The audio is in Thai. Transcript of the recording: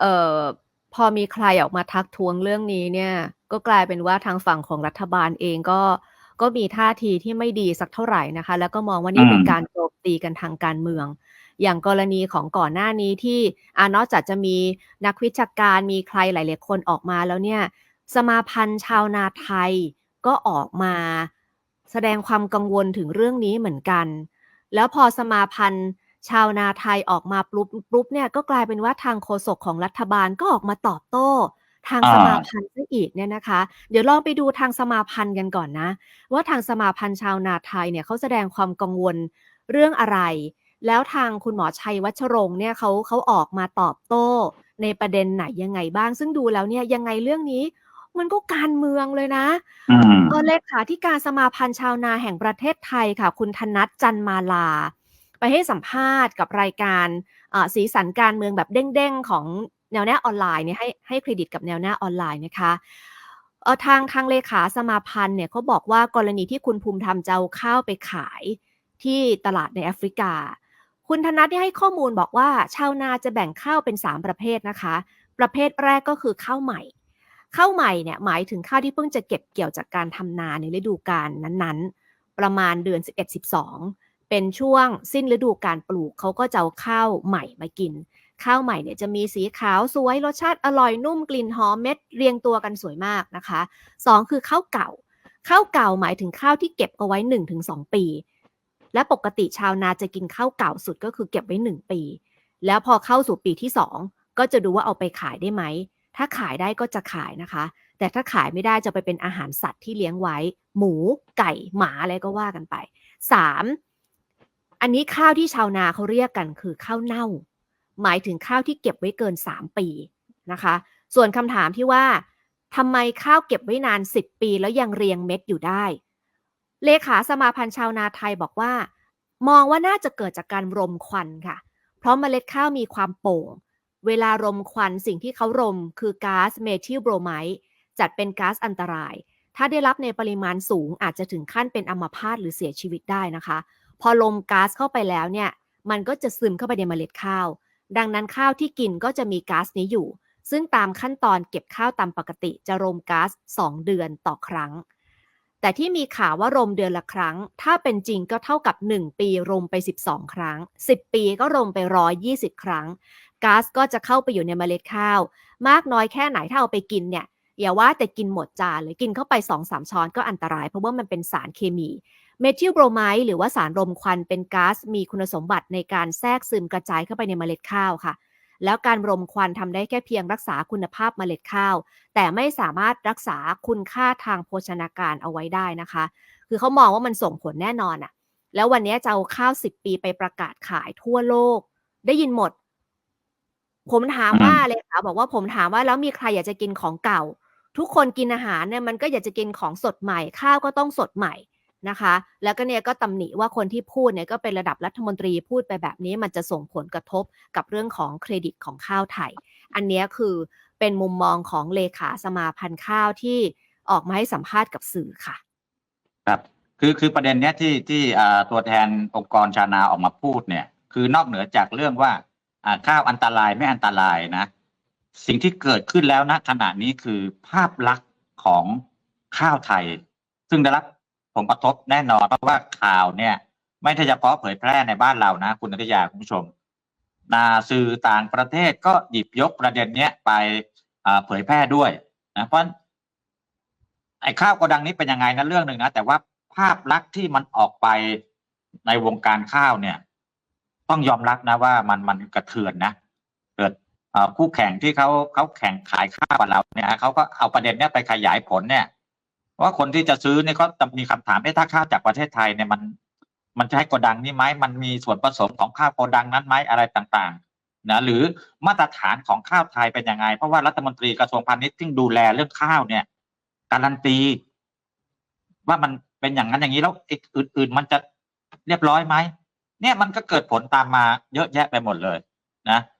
เอ่อ พอมีใครออกมาทักท้วงเรื่องนี้เนี่ย ก็กลายเป็นว่าทางฝั่งของรัฐบาลเองก็ ก็มีท่าทีที่ไม่ดีสักเท่าไหร่นะคะ แล้วก็มองว่านี่เป็นอืมการโจมตีกันทางการเมือง อย่างกรณีของก่อนหน้านี้ที่อานอกจากจะมีนักวิชาการมีใครหลายๆคนออกมาแล้วเนี่ย สมาพันธ์ชาวนาไทยก็ออกมาแสดงความกังวลถึงเรื่องนี้เหมือนกัน แล้วพอสมาพันธ์ ชาวนาไทยออกมาปุ๊บปุ๊บเนี่ยก็กลายเป็นว่าทางโฆษกของรัฐบาลก็ออกมาตอบโต้ทางอ่าสมาพันธ์ซะอีกเนี่ยนะคะ เดี๋ยวลองไปดูทางสมาพันธ์กันก่อนนะ ว่าทางสมาพันธ์ชาวนาไทยเนี่ยเขาแสดงความกังวลเรื่องอะไร แล้วทางคุณหมอชัยวัชรงค์เนี่ยเขาเขาออกมาตอบโต้ ในประเด็นไหนยังไงบ้าง ซึ่งดูแล้วเนี่ยยังไงเรื่องนี้ มันก็การเมืองเลยนะอืมเออเลขาธิการสมาพันธ์ชาวนาแห่งประเทศไทยค่ะ คุณธนัทจันมาลาไป ให้สัมภาษณ์กับรายการสีสันการเมืองแบบเด้งๆ ของแนวหน้าออนไลน์เนี่ยให้ให้เครดิตกับแนวหน้าออนไลน์นะคะทางทางเลขาสมาพันธ์เนี่ยเขาบอกว่ากรณีที่คุณภูมิธรรมจะเอาข้าวไปขายที่ตลาดในแอฟริกา คุณธนัทเนี่ยให้ข้อมูลบอกว่าชาวนาจะแบ่งข้าวเป็น 3 ประเภทนะคะ ประเภทแรกก็คือข้าวใหม่ข้าวใหม่เนี่ยหมายถึงข้าวที่เพิ่งจะเก็บเกี่ยวจากการทำนาในฤดูกาลนั้นๆ ประมาณเดือน 11-12 เป็นช่วงสิ้นฤดูการปลูกเขาก็จะเอาข้าวใหม่มากิน ข้าวใหม่เนี่ยจะมีสีขาวสวยรสชาติอร่อยนุ่มกลิ่นหอมเม็ดเรียงตัวกันสวยมากนะคะสองคือข้าวเก่า ข้าวเก่าหมายถึงข้าวที่เก็บเอาไว้ 1-2 ปี และปกติชาวนาจะกินข้าวเก่าสุดก็คือเก็บไว้ 1 ปี แล้วพอเข้าสู่ปีที่ 2 ก็จะดูว่าเอาไปขายได้ไหม ถ้าขายได้ก็จะขายนะคะ แต่ถ้าขายไม่ได้จะไปเป็นอาหารสัตว์ที่เลี้ยงไว้ หมู ไก่ หมาอะไรก็ว่ากันไป 3. อันนี้ข้าวที่ชาวนาเขาเรียกกันคือข้าวเน่า หมายถึงข้าวที่เก็บไว้เกิน 3 ปีนะคะ ส่วนคำถามที่ว่าทำไมข้าวเก็บไว้นาน 10 ปีแล้วยังเรียงเม็ดอยู่ได้ เลขาสมาพันธ์ชาวนาไทยบอกว่า มองว่าน่าจะเกิดจากการรมควันค่ะ เพราะเมล็ดข้าวมีความโป่ง เวลารมควันสิ่งที่เขารมคือก๊าซเมทิลโบรไมด์จัดเป็นก๊าซอันตราย ถ้าได้รับในปริมาณสูงอาจจะถึงขั้นเป็นอัมพาตหรือเสียชีวิตได้นะคะ พอลมก๊าซเข้าไปแล้วเนี่ย มันก็จะซึมเข้าไปในเมล็ดข้าว ดังนั้นข้าวที่กินก็จะมีก๊าซนี้อยู่ ซึ่งตามขั้นตอนเก็บข้าวตามปกติจะรมก๊าซ2 เดือนต่อครั้ง แต่ที่มีข่าวว่ารมเดือนละครั้ง ถ้าเป็นจริงก็เท่ากับ 1 ปีรมไป 12 ครั้ง 10 ปีก็รมไป 120 ครั้ง ก๊าซก็จะเข้าไปอยู่ในเมล็ดข้าว มากน้อยแค่ไหนถ้าเอาไปกินเนี่ยอย่าว่าแต่กินหมดจานเลยกินเข้าไป2-3ช้อนก็อันตราย เพราะว่ามันเป็นสารเคมี เมทิลโบรไมด์หรือว่าสารรมควันเป็นก๊าซมีคุณสมบัติในการแทรกซึมกระจายเข้าไปในเมล็ดข้าวค่ะ แล้วการรมควันทำได้แค่เพียงรักษาคุณภาพเมล็ดข้าว แต่ไม่สามารถรักษาคุณค่าทางโภชนาการเอาไว้ได้นะคะ คือเขามองว่ามันส่งผลแน่นอนอะแล้ววันนี้จะเอาข้าว 10 ปีไปประกาศขายทั่วโลก ได้ยินหมด ผมถามอืมว่าเลยค่ะบอกว่าผมถามว่าแล้วมีใครอยากจะกินของเก่า ทุกคนกินอาหารเนี่ยมันก็อยากจะกินของสดใหม่ ข้าวก็ต้องสดใหม่ นะคะ แล้วก็เนี่ยก็ตำหนิว่าคนที่พูดเนี่ยก็เป็นระดับรัฐมนตรีพูดไปแบบนี้มันจะส่งผลกระทบกับเรื่องของเครดิตของข้าวไทย อันนี้คือเป็นมุมมองของเลขาสมาพันธ์ข้าวที่ออกมาให้สัมภาษณ์กับสื่อค่ะ ครับ คือคือประเด็นเนี้ยที่ที่ตัวแทนองค์กรชานาออกมาพูดเนี่ย คือนอกเหนือจากเรื่องว่าอ่าข้าวอันตรายไม่อันตรายนะ สิ่งที่เกิดขึ้นแล้วนะขณะนี้คือภาพลักษณ์ของข้าวไทย ซึ่งได้รับ ผลกระทบแน่นอนเพราะว่าข่าวเนี่ย ไม่ใช่เฉพาะเผยแพร่ในบ้านเรานะ คุณนัทยาคุณผู้ชม นาสื่อต่างประเทศก็หยิบยกประเด็นเนี้ยไปเผยแพร่ด้วยนะเพราะไอ้ข้าวโกดังนี้เป็นยังไงนะเรื่องหนึ่งนะแต่ว่าภาพลักษณ์ที่มันออกไปในวงการข้าวเนี่ย ต้องยอมรับนะว่ามันมันกระเทือนนะเกิดคู่แข่งที่เขาเขาแข่งขายข้าวกับเราเนี่ยเขาก็เอาประเด็นเนี้ยไปขยายผลเนี่ย ว่าคนที่จะซื้อเนี่ยเขาจะมีคำถามเอ๊ะถ้าข้าวจากประเทศไทยเนี่ยมัน มันใช้โกดังนี่ไหมมันมีส่วนผสมของข้าวโกดังนั้นไหมอะไรต่างๆนะหรือมาตรฐานของข้าวไทยเป็นยังไง เพราะว่ารัฐมนตรีกระทรวงพาณิชย์ที่ดูแลเรื่องข้าวเนี่ย การันตี ว่ามันเป็นอย่างนั้นอย่างนี้แล้วอื่น ๆ มันจะเรียบร้อยไหมเนี่ยมันก็เกิดผลตามมาเยอะแยะไปหมดเลย นะ